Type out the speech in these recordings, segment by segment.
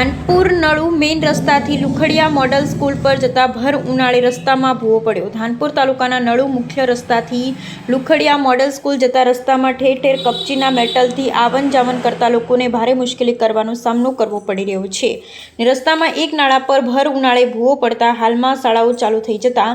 ધાનપુર નળુ મેઇન રસ્તાથી Lukhadiya model school પર જતા ભર ઉનાળે રસ્તામાં ભૂવો પડ્યો. ધાનપુર તાલુકાના નળુ મુખ્ય રસ્તાથી લુખડિયા મોડલ સ્કૂલ જતા રસ્તામાં ઠેર ઠેર કપચીના મેટલથી આવન જાવન કરતા લોકોને ભારે મુશ્કેલી કરવાનો સામનો કરવો પડી રહ્યો છે. ને રસ્તામાં એક નાળા પર ભર ઉનાળે ભૂવો પડતા હાલમાં શાળાઓ ચાલુ થઈ જતા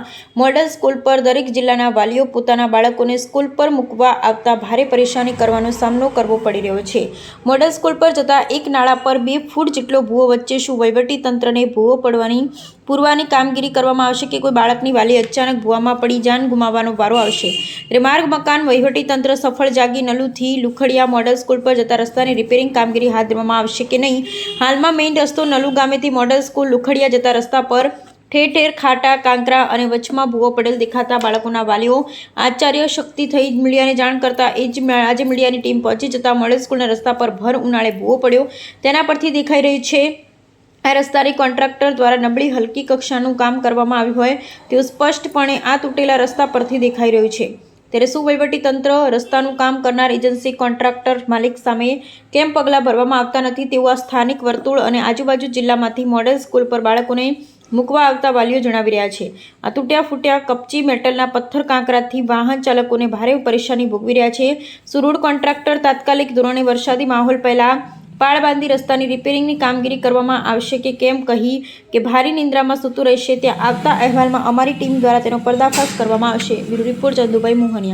મોડલ સ્કૂલ પર દરેક જિલ્લાના વાલીઓ પોતાના બાળકોને સ્કૂલ પર મૂકવા આવતા ભારે પરેશાની કરવાનો સામનો કરવો પડી રહ્યો છે. મોડલ સ્કૂલ પર જતા એક નાળા પર બે ફૂટ જેટલો ભૂવો વચ્ચે શું વહીવટી તંત્રને ભૂવો પડવાની પૂરવાની કામગીરી કરવામાં આવશે કે કોઈ બાળકની વાલી અચાનક ભૂવામાં પડી જાન ગુમાવવાનો વારો આવશે. ત્યારે માર્ગ મકાન તંત્ર સફળ જાગી નલુથી લુખડિયા મોડલ સ્કૂલ પર જતા રસ્તાની રિપેરિંગ કામગીરી હાથ ધરવામાં આવશે કે નહીં? હાલમાં મેઇન રસ્તો નલુ ગામેથી મોડલ સ્કૂલ લુખડિયા જતા રસ્તા પર ઠેર ઠેર ખાટા, કાંકરા અને વચમાં ભૂવો પડેલ દેખાતા બાળકોના વાલીઓ આચાર્ય શક્તિ થઈ મીડિયાને જાણ કરતા એ જ આજે મીડિયાની ટીમ પહોંચી જતા મળેલ સ્કૂલના રસ્તા પર ભર ઉનાળે ભૂવો પડ્યો. તેના પરથી દેખાઈ રહ્યું છે, આ રસ્તાની કોન્ટ્રાક્ટર દ્વારા નબળી હલકી કક્ષાનું કામ કરવામાં આવ્યું હોય તેવું સ્પષ્ટપણે આ તૂટેલા રસ્તા પરથી દેખાઈ રહ્યું છે. ત્યારે શું વહીવટી તંત્ર રસ્તાનું કામ કરનાર એજન્સી કોન્ટ્રાક્ટર માલિક સામે કેમ પગલાં ભરવામાં આવતા નથી તેવું આ સ્થાનિક વર્તુળ અને આજુબાજુ જિલ્લામાંથી મોડેલ સ્કૂલ પર બાળકોને મૂકવા આવતા વાલીઓ જણાવી રહ્યા છે. આ તૂટ્યા ફૂટ્યા કપચી મેટલના પથ્થર કાંકરાથી વાહન ચાલકોને ભારે પરેશાની ભોગવી રહ્યા છે. સુરૂડ કોન્ટ્રાક્ટર તાત્કાલિક ધોરણે વરસાદી માહોલ પહેલાં પાળ બાંધી રસ્તાની રિપેરિંગની કામગીરી કરવામાં આવશે કે કેમ કહી કે ભારી નિંદ્રામાં સૂતું રહેશે ત્યાં આવતા અહેવાલમાં અમારી ટીમ દ્વારા તેનો પર્દાફાશ કરવામાં આવશે. Bureau report Chandubhai Mohaniya.